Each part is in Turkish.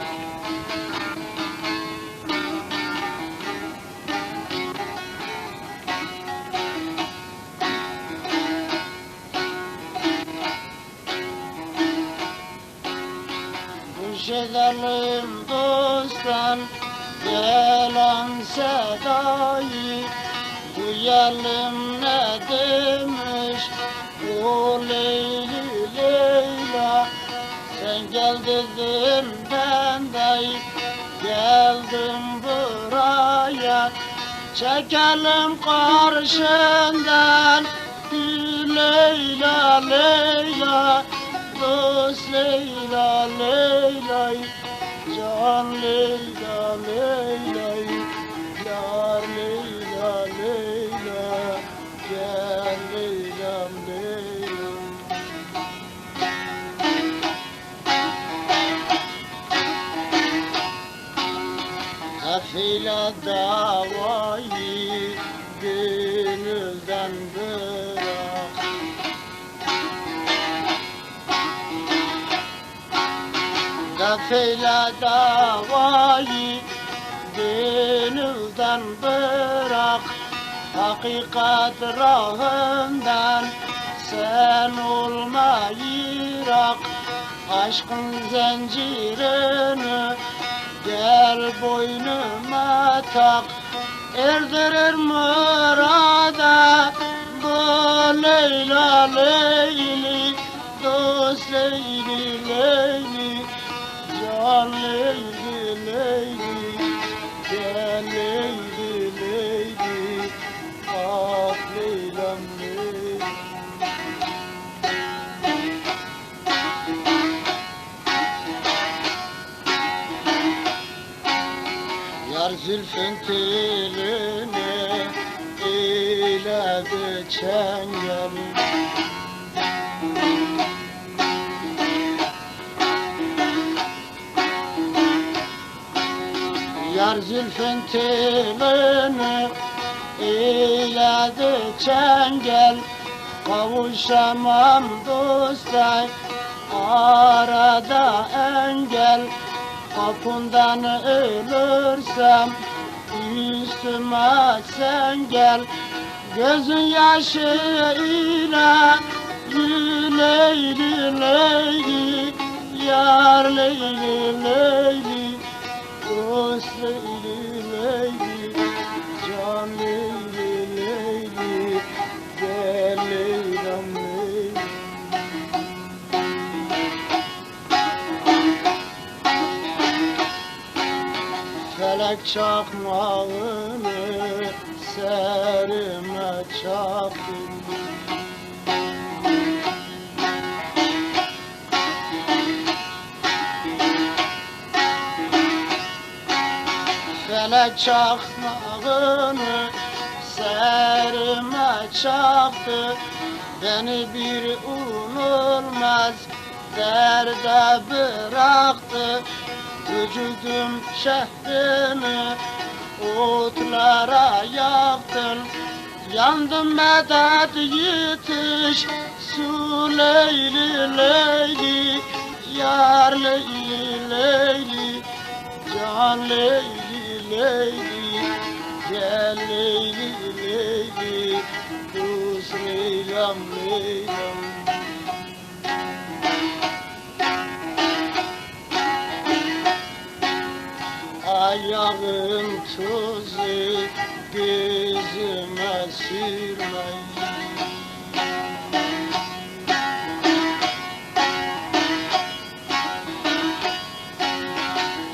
Kuş edelim dosttan gelen sedayı Duyalım ne demiş? O Leyli Leyla Sen gel dedim ben de geldim buraya. Çekelim karşından Leyla Leyla Dost Leyla Leyla Can Leyla Afila davayı gönülden bırak. Gafile davayı gönülden bırak. Hakikat rahından sen olma yırak Aşkın zincirini tak Erdirir murada. Bu Leyla Leyli Dost Leyli Leyli Can Leyli Leyli zülfün telini eyledi çengel Yar. Zülfün telini eyledi çengel Kavuşamam dostlar arada engel Kapından ölürsem üstüme sen gel. Gözün yaşı ile Leyli Leyli Yar Leyli Leyli Dost Leyli Leyli Felek çakmağını serime çaktı Felek çakmağını serime çaktı. Beni bir unulmaz derde bıraktı Vücudum şehrimi otlara yaktın Yandım medet yetiş Su Leyli Leyli Yar Leyli Leyli Can Leyli Leyli Gel Leyli Leyli Dost Leyla'm Leyla'm Ayağın tuzu gözüme sürme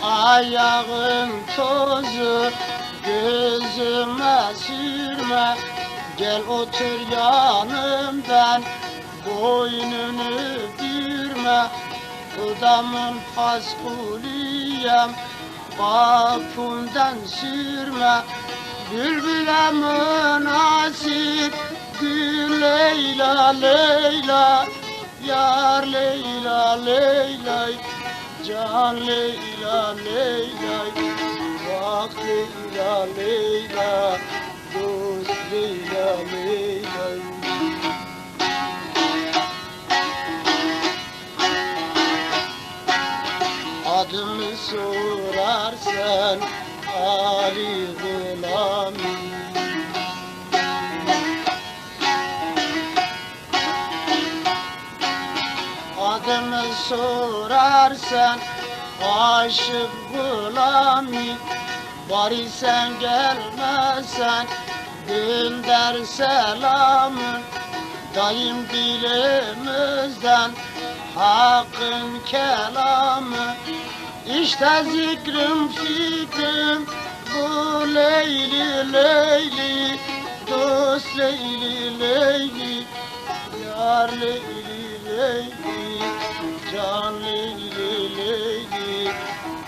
Ayağın tozu gözüme sürme. Gel otur yanımdan boynunu bürme Odamın haskuliyem Kapından sürme Bülbüle münasip. Gül Leyla Leyla Yar Leyla Leyla Can Leyla Leyla Bak Leyla Leyla Dost Leyla Leyla sorarsan Ali Gulami Adımı sorarsan aşık Gulami Bari sen gelmezsen gönder selamı. Dayım dilimizden hakkın kelamı İşte zikrim fikrim bu Leyli Leyli Dost Leyli Leyli Yar Leyli Leyli Can Leyli Leyli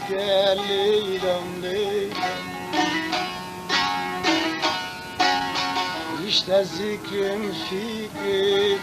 Gel Leyla'm Leyla'm. İşte zikrim fikrim